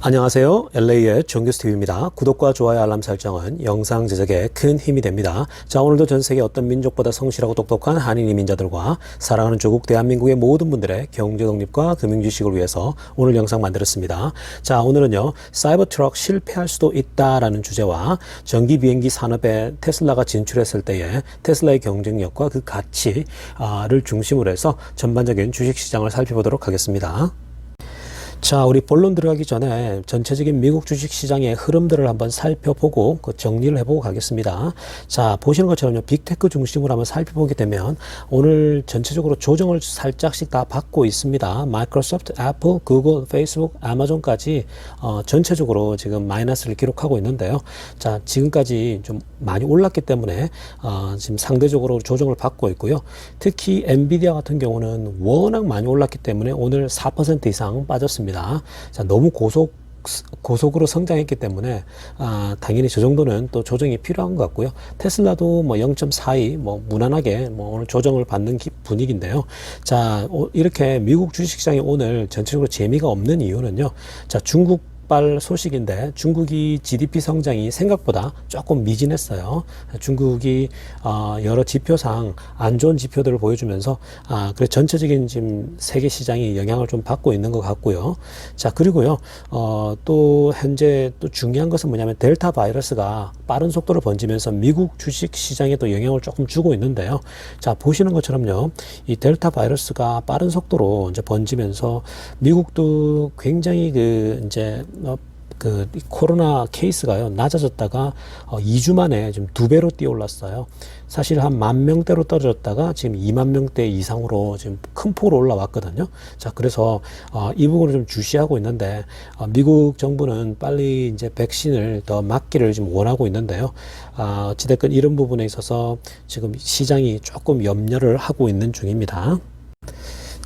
안녕하세요. LA의 정규스티브입니다. 구독과 좋아요 알람 설정은 영상 제작에 큰 힘이 됩니다. 자, 오늘도 전 세계 어떤 민족보다 성실하고 똑똑한 한인 이민자들과 사랑하는 조국 대한민국의 모든 분들의 경제 독립과 금융 지식을 위해서 오늘 영상 만들었습니다. 자, 오늘은요. 사이버 트럭 실패할 수도 있다라는 주제와 전기 비행기 산업에 테슬라가 진출했을 때의 테슬라의 경쟁력과 그 가치를 중심으로 해서 전반적인 주식 시장을 살펴보도록 하겠습니다. 자, 우리 본론 들어가기 전에 전체적인 미국 주식 시장의 흐름들을 한번 살펴보고 그 정리를 해보고 가겠습니다. 자, 보시는 것처럼요, 빅테크 중심으로 한번 살펴보게 되면 오늘 전체적으로 조정을 살짝씩 다 받고 있습니다. 마이크로소프트, 애플, 구글, 페이스북, 아마존까지 어, 전체적으로 지금 마이너스를 기록하고 있는데요. 자, 지금까지 좀 많이 올랐기 때문에 어, 지금 상대적으로 조정을 받고 있고요. 특히 엔비디아 같은 경우는 워낙 많이 올랐기 때문에 오늘 4% 이상 빠졌습니다. 자, 너무 고속 고속으로 성장했기 때문에 아, 당연히 저 정도는 또 조정이 필요한 것 같고요. 테슬라도 뭐 0.42, 뭐 무난하게 뭐 오늘 조정을 받는 기, 분위기인데요. 자, 오, 이렇게 미국 주식시장이 오늘 전체적으로 재미가 없는 이유는요. 자, 중국 발 소식인데 중국이 GDP 성장이 생각보다 조금 미진했어요. 중국이 어, 여러 지표상 안 좋은 지표들을 보여주면서 아 그래 전체적인 지금 세계 시장이 영향을 좀 받고 있는 것 같고요. 자 그리고요 어, 또 현재 또 중요한 것은 뭐냐면 델타 바이러스가 빠른 속도로 번지면서 미국 주식 시장에도 영향을 조금 주고 있는데요. 자 보시는 것처럼요 이 델타 바이러스가 빠른 속도로 이제 번지면서 미국도 굉장히 그 이제 어, 그 코로나 케이스가요 낮아졌다가 어 2주 만에 지금 두 배로 뛰어올랐어요. 사실 한 만 명대로 떨어졌다가 지금 2만 명대 이상으로 지금 큰 폭으로 올라왔거든요. 자 그래서 어 이 부분을 좀 주시하고 있는데 어 미국 정부는 빨리 이제 백신을 더 맞기를 지금 원하고 있는데요. 아 어찌됐건 이런 부분에 있어서 지금 시장이 조금 염려를 하고 있는 중입니다.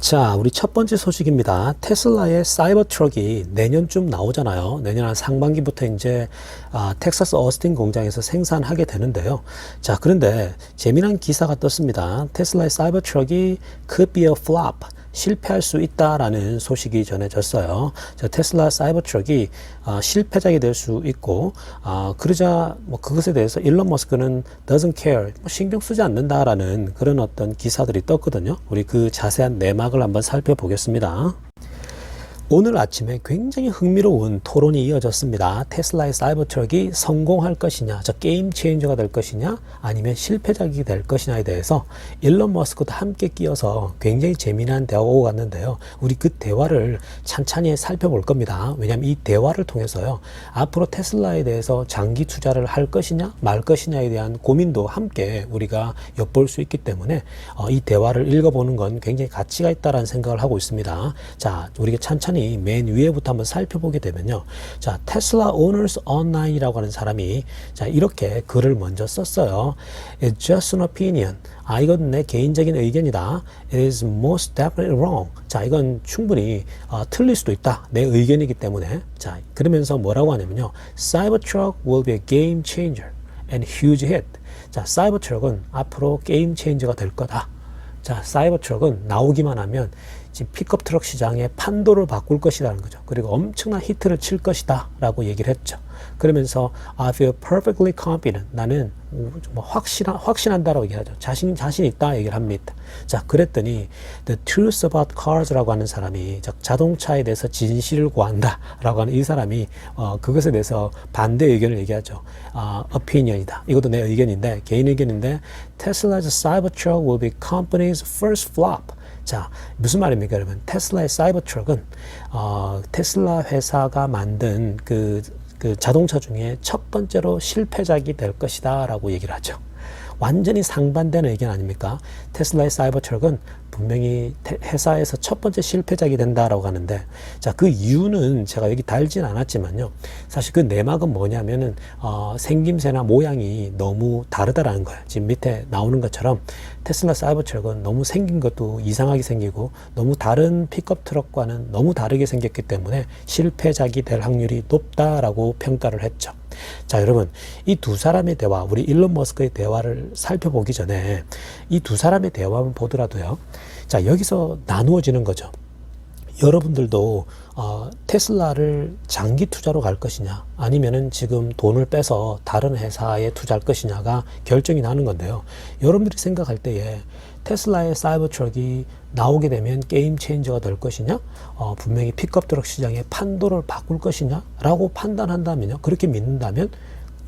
자, 우리 첫 번째 소식입니다. 테슬라의 사이버 트럭이 내년쯤 나오잖아요. 내년 한 상반기부터 이제 아, 텍사스 어스틴 공장에서 생산하게 되는데요. 자, 그런데 재미난 기사가 떴습니다. 테슬라의 사이버 트럭이 could be a flop. 실패할 수 있다라는 소식이 전해졌어요. 테슬라 사이버 트럭이 어, 실패작이 될 수 있고 어, 그러자 뭐 그것에 대해서 일론 머스크는 doesn't care 뭐 신경 쓰지 않는다라는 그런 어떤 기사들이 떴거든요. 우리 그 자세한 내막을 한번 살펴보겠습니다. 오늘 아침에 굉장히 흥미로운 토론이 이어졌습니다. 테슬라의 사이버 트럭이 성공할 것이냐, 저 게임 체인저가 될 것이냐, 아니면 실패작이 될 것이냐에 대해서 일론 머스크도 함께 끼어서 굉장히 재미난 대화가 오고 갔는데요. 우리 그 대화를 찬찬히 살펴볼 겁니다. 왜냐하면 이 대화를 통해서요, 앞으로 테슬라에 대해서 장기 투자를 할 것이냐, 말 것이냐에 대한 고민도 함께 우리가 엿볼 수 있기 때문에 어, 이 대화를 읽어보는 건 굉장히 가치가 있다라는 생각을 하고 있습니다. 자, 우리가 찬찬히 맨 위에부터 한번 살펴보게 되면요. 자, 테슬라 오너스 온라인이라고 하는 사람이 자, 이렇게 글을 먼저 썼어요. It's just an opinion. 아, 이건 내 개인적인 의견이다. It is most definitely wrong. 자, 이건 충분히 어, 틀릴 수도 있다. 내 의견이기 때문에. 자, 그러면서 뭐라고 하냐면요. Cybertruck will be a game changer and huge hit. 자, 사이버트럭은 앞으로 게임 체인저가 될 거다. 자, 사이버 트럭은 나오기만 하면 지금 픽업 트럭 시장의 판도를 바꿀 것이라는 거죠. 그리고 엄청난 히트를 칠 것이다 라고 얘기를 했죠. 그러면서 I feel perfectly confident. 나는 뭐 확실한, 확신한다라고 얘기하죠. 자신, 자신 있다 얘기를 합니다. 자, 그랬더니 The truth about cars라고 하는 사람이 자동차에 대해서 진실을 구한다 라고 하는 이 사람이 어, 그것에 대해서 반대 의견을 얘기하죠. 아, opinion이다. 이것도 내 의견인데, 개인 의견인데 Tesla's Cybertruck will be company's first flop. 자, 무슨 말입니까, 여러분? 테슬라의 사이버 트럭은, 어, 테슬라 회사가 만든 그, 그 자동차 중에 첫 번째로 실패작이 될 것이다 라고 얘기를 하죠. 완전히 상반되는 의견 아닙니까? 테슬라의 사이버 트럭은 분명히 회사에서 첫 번째 실패작이 된다라고 하는데 자 그 이유는 제가 여기 달진 않았지만요. 사실 그 내막은 뭐냐면은 어, 생김새나 모양이 너무 다르다라는 거예요. 지금 밑에 나오는 것처럼 테슬라 사이버 트럭은 너무 생긴 것도 이상하게 생기고 너무 다른 픽업 트럭과는 너무 다르게 생겼기 때문에 실패작이 될 확률이 높다라고 평가를 했죠 자, 여러분, 이 두 사람의 대화, 우리 일론 머스크의 대화를 살펴보기 전에 이 두 사람의 대화만 보더라도요. 자, 여기서 나누어지는 거죠. 여러분들도 어, 테슬라를 장기 투자로 갈 것이냐 아니면은 지금 돈을 빼서 다른 회사에 투자할 것이냐가 결정이 나는 건데요. 여러분들이 생각할 때에 테슬라의 사이버 트럭이 나오게 되면 게임 체인저가 될 것이냐, 어, 분명히 픽업 트럭 시장의 판도를 바꿀 것이냐라고 판단한다면요. 그렇게 믿는다면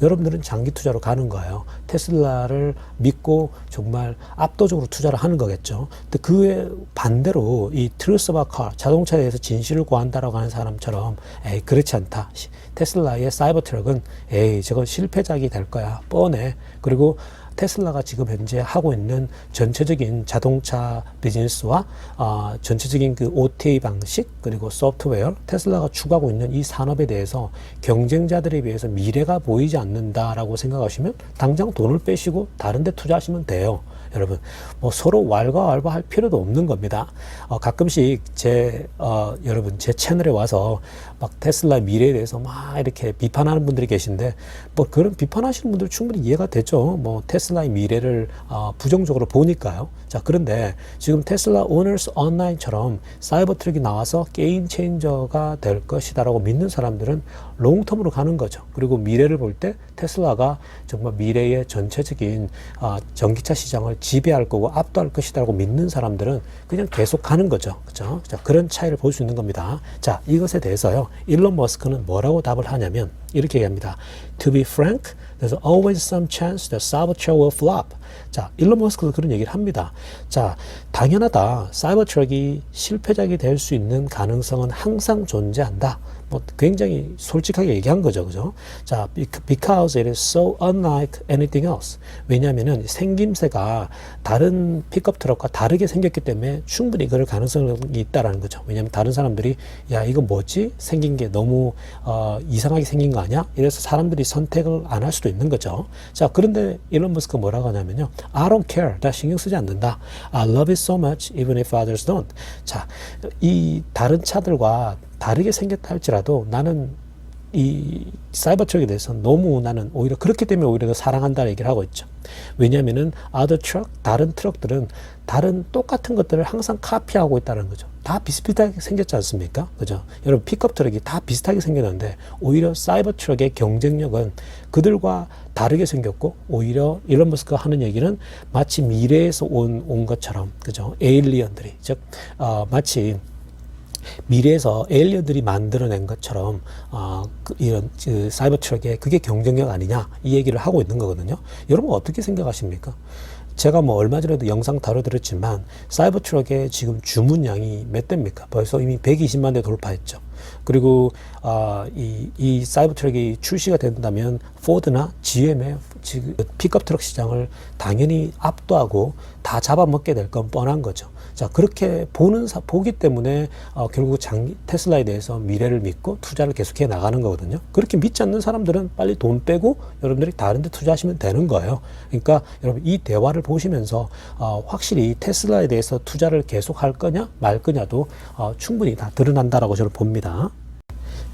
여러분들은 장기 투자로 가는 거예요. 테슬라를 믿고 정말 압도적으로 투자를 하는 거겠죠. 근데 그에 반대로 이 트루스바 카 자동차에 대해서 진실을 구한다라고 하는 사람처럼 에이 그렇지 않다. 시- 테슬라의 사이버 트럭은 에이 저건 실패작이 될 거야. 뻔해. 그리고 테슬라가 지금 현재 하고 있는 전체적인 자동차 비즈니스와 아, 전체적인 그 OTA 방식 그리고 소프트웨어 테슬라가 추구하고 있는 이 산업에 대해서 경쟁자들에 비해서 미래가 보이지 않는다라고 생각하시면 당장 돈을 빼시고 다른 데 투자하시면 돼요. 여러분 뭐 서로 왈가왈부할 필요도 없는 겁니다. 어, 가끔씩 제 어, 여러분 제 채널에 와서 막 테슬라 미래에 대해서 막 이렇게 비판하는 분들이 계신데 뭐 그런 비판하시는 분들 충분히 이해가 되죠. 뭐 테슬라의 미래를 어, 부정적으로 보니까요. 자 그런데 지금 테슬라 오너스 온라인처럼 사이버 트럭이 나와서 게임 체인저가 될 것이다라고 믿는 사람들은 롱텀으로 가는 거죠. 그리고 미래를 볼 때 테슬라가 정말 미래의 전체적인 아, 전기차 시장을 지배할 거고 압도할 것이다라고 믿는 사람들은 그냥 계속 가는 거죠. 그죠? 자, 그런 차이를 볼 수 있는 겁니다. 자, 이것에 대해서요. 일론 머스크는 뭐라고 답을 하냐면 이렇게 얘기합니다. To be frank, there's always some chance that Cybertruck will flop. 자, 일론 머스크도 그런 얘기를 합니다. 자, 당연하다. 사이버트럭이 실패작이 될 수 있는 가능성은 항상 존재한다. 뭐 굉장히 솔직하게 얘기한 거죠, 그죠? 자, because it is so unlike anything else. 왜냐하면은 생김새가 다른 픽업 트럭과 다르게 생겼기 때문에 충분히 그럴 가능성이 있다라는 거죠. 왜냐하면 다른 사람들이 야 이거 뭐지? 생긴 게 너무 어, 이상하게 생긴 거 아니야? 이래서 사람들이 선택을 안 할 수도 있는 거죠. 자, 그런데 일론 머스크 뭐라고 하냐면요, I don't care. 나 신경 쓰지 않는다. I love it so much, even if others don't. 자, 이 다른 차들과 다르게 생겼다 할지라도 나는 이 사이버 트럭에 대해서 너무 나는 오히려 그렇기 때문에 오히려 더 사랑한다는 얘기를 하고 있죠. 왜냐하면은 other truck 다른 트럭들은 다른 똑같은 것들을 항상 카피하고 있다는 거죠. 다 비슷비슷하게 생겼지 않습니까? 그죠? 여러분 픽업 트럭이 다 비슷하게 생겼는데 오히려 사이버 트럭의 경쟁력은 그들과 다르게 생겼고 오히려 일론 머스크가 하는 얘기는 마치 미래에서 온, 온 것처럼 그죠? 에일리언들이 즉 어, 마치 미래에서 에일리언들이 만들어낸 것처럼 어, 그 이런 그 사이버 트럭의 그게 경쟁력 아니냐 이 얘기를 하고 있는 거거든요. 여러분 어떻게 생각하십니까? 제가 뭐 얼마 전에도 영상 다뤄드렸지만 사이버 트럭의 지금 주문량이 몇 대입니까? 벌써 이미 120만 대 돌파했죠. 그리고 아, 이, 이 사이버 트럭이 출시가 된다면 포드나 GM의 지금 픽업 트럭 시장을 당연히 압도하고 다 잡아먹게 될 건 뻔한 거죠. 자 그렇게 보는 사, 보기 때문에 어, 결국 장기 테슬라에 대해서 미래를 믿고 투자를 계속해 나가는 거거든요. 그렇게 믿지 않는 사람들은 빨리 돈 빼고 여러분들이 다른데 투자하시면 되는 거예요. 그러니까 여러분 이 대화를 보시면서 어, 확실히 테슬라에 대해서 투자를 계속할 거냐 말 거냐도 어, 충분히 다 드러난다라고 저는 봅니다.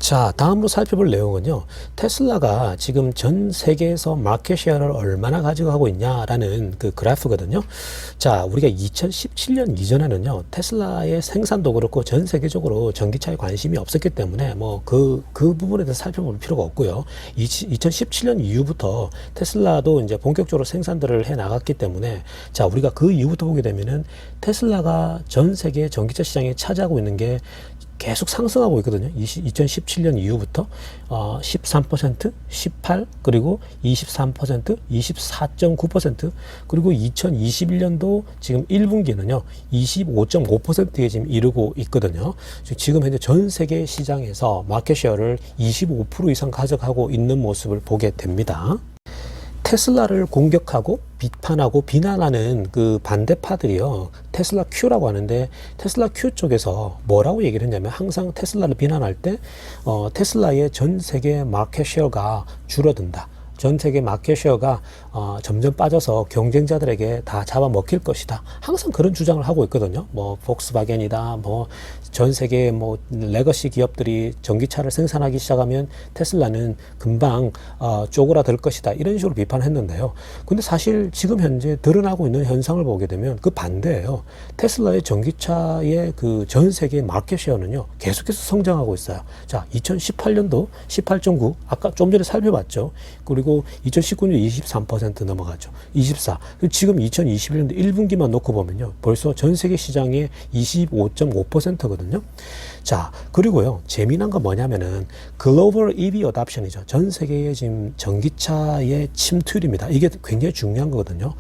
자, 다음으로 살펴볼 내용은요. 테슬라가 지금 전 세계에서 마켓 쉐어를 얼마나 가지고 가고 있냐라는 그 그래프거든요. 자, 우리가 2017년 이전에는요. 테슬라의 생산도 그렇고 전 세계적으로 전기차에 관심이 없었기 때문에 뭐 그, 그 부분에 대해서 살펴볼 필요가 없고요. 2017년 이후부터 테슬라도 이제 본격적으로 생산들을 해 나갔기 때문에 자, 우리가 그 이후부터 보게 되면은 테슬라가 전 세계 전기차 시장에 차지하고 있는 게 계속 상승하고 있거든요. 2017년 이후부터 어, 13%, 18, 그리고 23%, 24.9%, 그리고 2021년도 지금 1분기는요, 25.5%에 지금 이르고 있거든요. 지금 현재 전 세계 시장에서 마켓 쉐어를 25% 이상 가져가고 있는 모습을 보게 됩니다. 테슬라를 공격하고 비판하고 비난하는 그 반대파들이요. 테슬라 Q라고 하는데 테슬라 Q 쪽에서 뭐라고 얘기를 했냐면 항상 테슬라를 비난할 때 어, 테슬라의 전 세계 마켓 쉐어가 줄어든다. 전 세계 마켓쉐어가 어, 점점 빠져서 경쟁자들에게 다 잡아먹힐 것이다. 항상 그런 주장을 하고 있거든요. 뭐 폭스바겐이다. 뭐 전 세계 뭐 레거시 기업들이 전기차를 생산하기 시작하면 테슬라는 금방 어, 쪼그라들 것이다. 이런 식으로 비판했는데요. 근데 사실 지금 현재 드러나고 있는 현상을 보게 되면 그 반대예요. 테슬라의 전기차의 그 전 세계 마켓쉐어는요. 계속해서 성장하고 있어요. 자, 2018년도 18.9 아까 좀 전에 살펴봤죠. 그리고 2019년 23% 넘어가죠. 24. 지금 2021년도 1분기만 놓고 보면요. 벌써 전 세계 시장의 25.5%거든요. 거거든요. 자, 그리고요. 재미난 건 뭐냐면은 글로벌 EV 어답션이죠. 전 세계의 지금 전기차의 침투율입니다. 이게 굉장히 중요한 거거든요.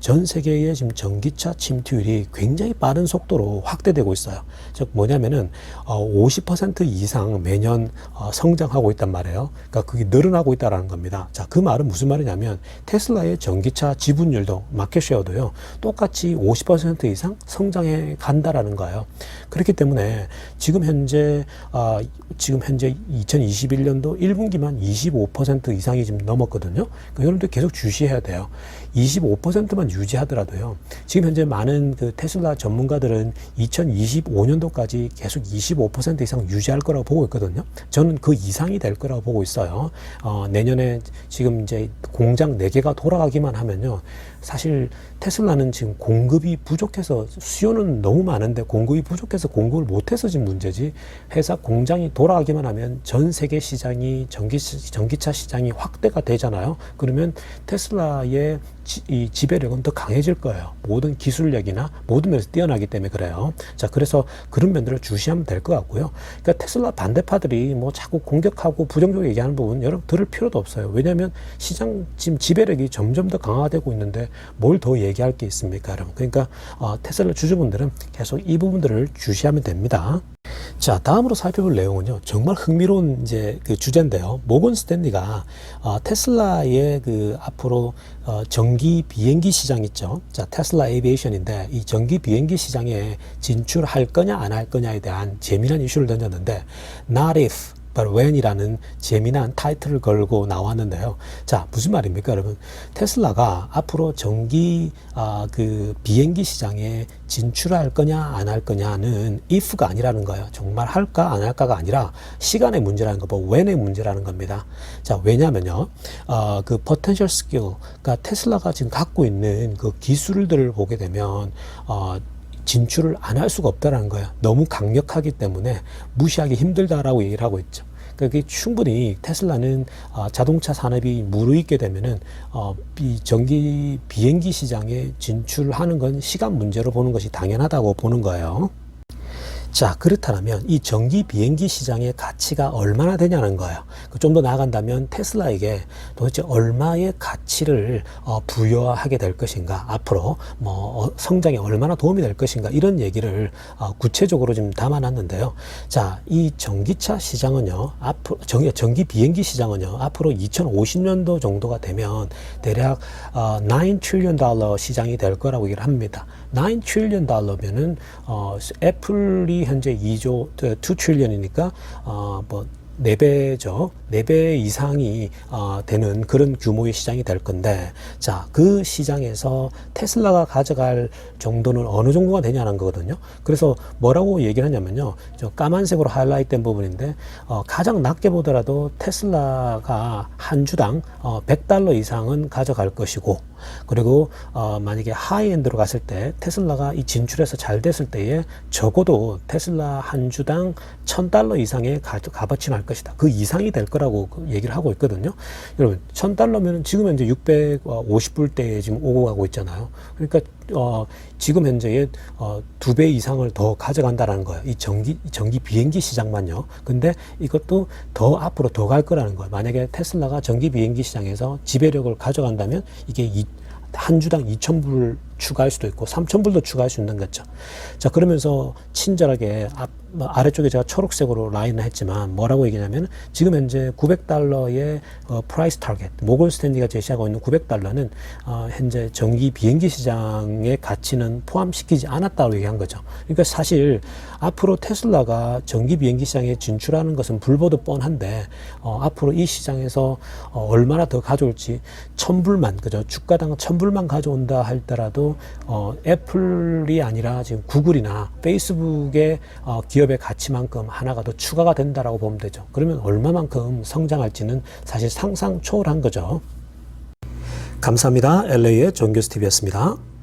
전 세계의 지금 전기차 침투율이 굉장히 빠른 속도로 확대되고 있어요. 즉 뭐냐면은 어, 50% 이상 매년 어, 성장하고 있단 말이에요. 그러니까 그게 늘어나고 있다라는 겁니다. 자, 그 말은 무슨 말이냐면 테슬라의 전기차 지분율도 마켓쉐어도요. 똑같이 50% 이상 성장해 간다라는 거예요. 그렇기 때문에 지금 현재 아, 지금 현재 2021년도 1분기만 25% 이상이 지금 넘었거든요. 그러니까 여러분들 계속 주시해야 돼요. 25%만 유지하더라도요. 지금 현재 많은 그 테슬라 전문가들은 2025년도까지 계속 25% 이상 유지할 거라고 보고 있거든요. 저는 그 이상이 될 거라고 보고 있어요. 어, 내년에 지금 이제 공장 4개가 돌아가기만 하면요. 사실 테슬라는 지금 공급이 부족해서 수요는 너무 많은데 공급이 부족해서 공급을 못해서 지금 문제지 회사 공장이 돌아가기만 하면 전 세계 시장이 전기, 전기차 시장이 확대가 되잖아요. 그러면 테슬라의 지, 이 지배력은 더 강해질 거예요. 모든 기술력이나 모든 면에서 뛰어나기 때문에 그래요. 자, 그래서 그런 면들을 주시하면 될 것 같고요. 그러니까 테슬라 반대파들이 뭐 자꾸 공격하고 부정적으로 얘기하는 부분 여러분 들을 필요도 없어요. 왜냐하면 시장 지금 지배력이 점점 더 강화되고 있는데 뭘 더 얘기할 게 있습니까, 여러분? 그러니까 어, 테슬라 주주분들은 계속 이 부분들을 주시하면 됩니다. 자, 다음으로 살펴볼 내용은요. 정말 흥미로운 이제 그 주제인데요. 모건 스탠리가 어, 테슬라의 그 앞으로 어, 전기 비행기 시장 있죠. 자, 테슬라 에이비에이션인데 이 전기 비행기 시장에 진출할 거냐 안 할 거냐에 대한 재미난 이슈를 던졌는데 not if but when이라는 재미난 타이틀을 걸고 나왔는데요. 자, 무슨 말입니까, 여러분? 테슬라가 앞으로 전기 아, 그 비행기 시장에 진출할 거냐 안 할 거냐는 if가 아니라는 거예요. 정말 할까 안 할까가 아니라 시간의 문제라는 거, 뭐 when의 문제라는 겁니다. 자, 왜냐면요, 어, 그 potential 그러니까 테슬라가 지금 갖고 있는 그 기술들을 보게 되면 어, 진출을 안 할 수가 없다라는 거예요. 너무 강력하기 때문에 무시하기 힘들다라고 얘기를 하고 있죠. 그게 충분히 테슬라는 어, 자동차 산업이 무르익게 되면은 어, 이 전기 비행기 시장에 진출하는 건 시간 문제로 보는 것이 당연하다고 보는 거예요. 자, 그렇다면 이 전기 비행기 시장의 가치가 얼마나 되냐는 거예요. 좀 더 나아간다면 테슬라에게 도대체 얼마의 가치를 어, 부여하게 될 것인가, 앞으로 뭐 어, 성장에 얼마나 도움이 될 것인가 이런 얘기를 어, 구체적으로 좀 담아놨는데요. 자, 이 전기차 시장은요, 앞으로 전기, 비행기 시장은요, 앞으로 2050년도 정도가 되면 대략 어, 9 트릴리언 달러 시장이 될 거라고 얘기를 합니다. 9 트릴리언 달러면은 어, 애플이 현재 2조 2 트릴리언이니까 어 뭐 4배죠. 4배 이상이 어, 되는 그런 규모의 시장이 될 건데, 자, 그 시장에서 테슬라가 가져갈 정도는 어느 정도가 되냐는 거거든요. 그래서 뭐라고 얘기를 하냐면요. 저 까만색으로 하이라이트 된 부분인데, 어, 가장 낮게 보더라도 테슬라가 한 주당 어, 100달러 이상은 가져갈 것이고, 그리고 어, 만약에 하이엔드로 갔을 때 테슬라가 이 진출해서 잘 됐을 때에 적어도 테슬라 한 주당 1000달러 이상의 가, 값어치는 할 것이다. 그 이상이 될 거라고 그 얘기를 하고 있거든요. 여러분, 1000달러면 지금 현재 650불대에 지금 오고 가고 있잖아요. 그러니까 어, 지금 현재의 어, 두배 이상을 더 가져간다라는 거예요. 이 전기 전기 비행기 시장만요. 근데 이것도 더 앞으로 더 갈 거라는 거예요. 만약에 테슬라가 전기 비행기 시장에서 지배력을 가져간다면 이게 이, 한 주당 2,000불 추가할 수도 있고 3천 불도 추가할 수 있는 거죠. 자 그러면서 친절하게 앞, 뭐 아래쪽에 제가 초록색으로 라인을 했지만 뭐라고 얘기냐면 지금 현재 900달러의 어, 프라이스 타겟 모건 스탠리가 제시하고 있는 900달러는 어, 현재 전기 비행기 시장의 가치는 포함시키지 않았다고 얘기한 거죠. 그러니까 사실 앞으로 테슬라가 전기 비행기 시장에 진출하는 것은 불보듯 뻔한데 어, 앞으로 이 시장에서 어, 얼마나 더 가져올지 천불만 그죠 주가당 천불만 가져온다 할더라도 어, 애플이 아니라 지금 구글이나 페이스북의 어, 기업의 가치만큼 하나가 더 추가가 된다라고 보면 되죠. 그러면 얼마만큼 성장할지는 사실 상상 초월한 거죠. 감사합니다. LA의 정교수 TV였습니다.